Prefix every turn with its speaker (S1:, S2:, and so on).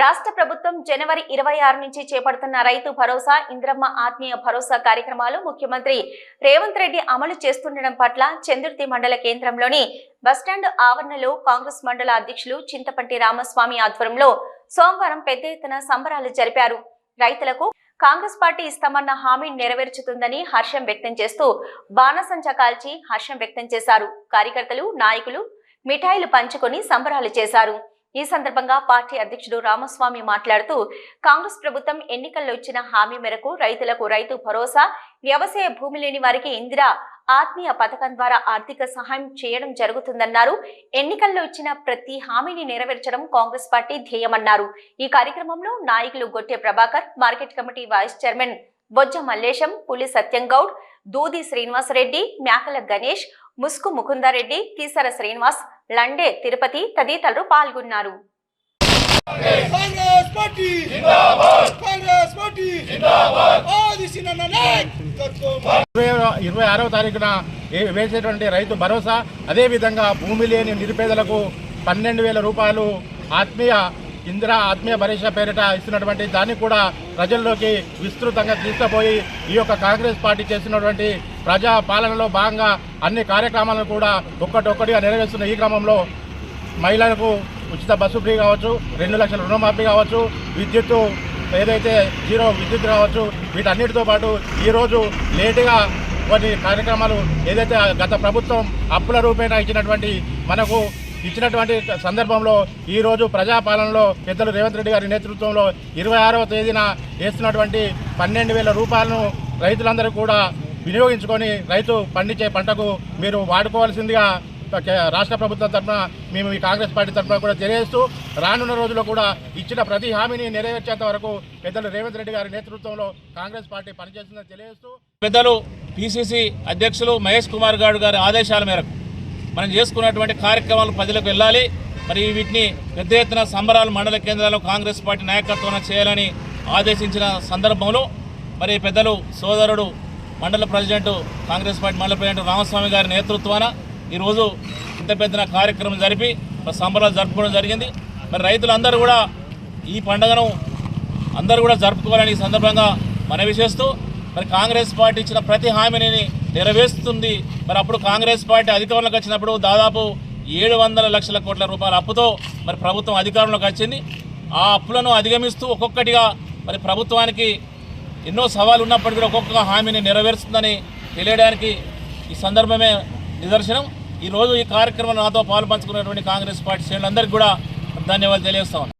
S1: రాష్ట్ర ప్రభుత్వం జనవరి ఇరవై ఆరు నుంచి చేపడుతున్న రైతు భరోసా ఇంద్రమ్మ ఆత్మీయ భరోసా కార్యక్రమాలు ముఖ్యమంత్రి రేవంత్ రెడ్డి అమలు చేస్తుండడం పట్ల చందుర్తి మండల కేంద్రంలోని బస్టాండ్ ఆవరణలో కాంగ్రెస్ మండల అధ్యక్షులు చింతపంటి రామస్వామి ఆధ్వర్యంలో సోమవారం పెద్ద ఎత్తున సంబరాలు జరిపారు. రైతులకు కాంగ్రెస్ పార్టీ ఇస్తామన్న హామీ నెరవేర్చుతుందని హర్షం వ్యక్తం చేస్తూ బాణసంచ కాల్చి హర్షం వ్యక్తం చేశారు. కార్యకర్తలు నాయకులు మిఠాయిలు పంచుకొని సంబరాలు చేశారు. ఈ సందర్భంగా పార్టీ అధ్యక్షుడు రామస్వామి మాట్లాడుతూ కాంగ్రెస్ ప్రభుత్వం ఎన్నికల్లో ఇచ్చిన హామీ మేరకు రైతులకు రైతు భరోసా వ్యవసాయ భూమి లేని వారికి ఇందిరా ఆత్మీయ పథకం ద్వారా ఆర్థిక సహాయం చేయడం జరుగుతుందన్నారు. ఎన్నికల్లో ఇచ్చిన ప్రతి హామీని నెరవేర్చడం కాంగ్రెస్ పార్టీ ధ్యేయమన్నారు. ఈ కార్యక్రమంలో నాయకులు Gotte Prabhakar market committee vice chairman Bojja Mallesham Puli Satyamgoud దూది శ్రీనివాసరెడ్డి మేకల గణేష్ ముస్కు ముకుందారెడ్డి కీసర శ్రీనివాస్ లండే తిరుపతి తదితరులు పాల్గొన్నారు.
S2: కాంగ్రెస్ పార్టీ జిందాబాద్! కాంగ్రెస్ పార్టీ జిందాబాద్! ఆదిశి నన్న నాయకత్వం
S3: ఇరవై ఆరవ తారీఖున వేసేటువంటి రైతు భరోసా అదేవిధంగా భూమి లేని నిరుపేదలకు పన్నెండు వేల రూపాయలు ఆత్మీయ ఇందిరా ఆత్మీయ భరోసా పేరిట ఇస్తున్నటువంటి దాన్ని కూడా ప్రజల్లోకి విస్తృతంగా తీసుకుపోయి ఈ యొక్క కాంగ్రెస్ పార్టీ చేసినటువంటి ప్రజా పాలనలో భాగంగా అన్ని కార్యక్రమాలను కూడా ఒక్కటొక్కటిగా నెరవేరుస్తున్న ఈ క్రమంలో మహిళలకు ఉచిత బస్సు ఫ్రీ కావచ్చు రెండు లక్షల రుణమాఫీ కావచ్చు విద్యుత్తు ఏదైతే జీరో విద్యుత్ కావచ్చు వీటన్నిటితో పాటు ఈరోజు లేటుగా కొన్ని కార్యక్రమాలు ఏదైతే గత ప్రభుత్వం అప్పుల రూపేణా ఇచ్చినటువంటి మనకు ఇచ్చినటువంటి సందర్భంలో ఈరోజు ప్రజాపాలనలో పెద్దలు రేవంత్ రెడ్డి గారి నేతృత్వంలో ఇరవై ఆరవ తేదీన వేస్తున్నటువంటి పన్నెండు వేల రూపాయలను రైతులందరూ కూడా వినియోగించుకొని రైతు పండించే పంటకు మీరు వాడుకోవాల్సిందిగా రాష్ట్ర ప్రభుత్వం తరఫున మేము ఈ కాంగ్రెస్ పార్టీ తరఫున కూడా తెలియజేస్తూ రానున్న రోజుల్లో కూడా ఇచ్చిన ప్రతి హామీని నెరవేర్చేంత వరకు పెద్దలు రేవంత్ రెడ్డి గారి నేతృత్వంలో కాంగ్రెస్ పార్టీ పనిచేస్తుందని తెలియజేస్తూ
S4: పెద్దలు పిసిసి అధ్యక్షులు మహేష్ కుమార్ గౌడ్ గారి ఆదేశాల మేరకు మనం చేసుకున్నటువంటి కార్యక్రమాలు ప్రజలకు వెళ్ళాలి. మరి వీటిని పెద్ద ఎత్తున సంబరాలు మండల కేంద్రాల్లో కాంగ్రెస్ పార్టీ నాయకత్వం చేయాలని ఆదేశించిన సందర్భంలో మరి పెద్దలు సోదరుడు మండల ప్రెసిడెంట్ కాంగ్రెస్ పార్టీ మండల ప్రెసిడెంట్ రామస్వామి గారి నేతృత్వాన ఈరోజు ఇంత పెద్దన కార్యక్రమం జరిపి మరి సంబరాలు జరుపుకోవడం జరిగింది. మరి రైతులందరూ కూడా ఈ పండుగను అందరూ కూడా జరుపుకోవాలని ఈ సందర్భంగా మనవి చేస్తూ మరి కాంగ్రెస్ పార్టీ ఇచ్చిన ప్రతి హామీని నెరవేరుస్తుంది. మరి అప్పుడు కాంగ్రెస్ పార్టీ అధికారంలోకి వచ్చినప్పుడు దాదాపు ఏడు వందల లక్షల కోట్ల రూపాయల అప్పుతో మరి ప్రభుత్వం అధికారంలోకి వచ్చింది. ఆ అప్పులను అధిగమిస్తూ ఒక్కొక్కటిగా మరి ప్రభుత్వానికి ఎన్నో సవాలు ఉన్నప్పటికీ కూడా ఒక్కొక్క హామీని నెరవేరుస్తుందని తెలియడానికి ఈ సందర్భమే నిదర్శనం. ఈరోజు ఈ కార్యక్రమం నాతో పాలు పంచుకున్నటువంటి కాంగ్రెస్ పార్టీ శ్రేణులందరికీ కూడా ధన్యవాదాలు తెలియజేస్తా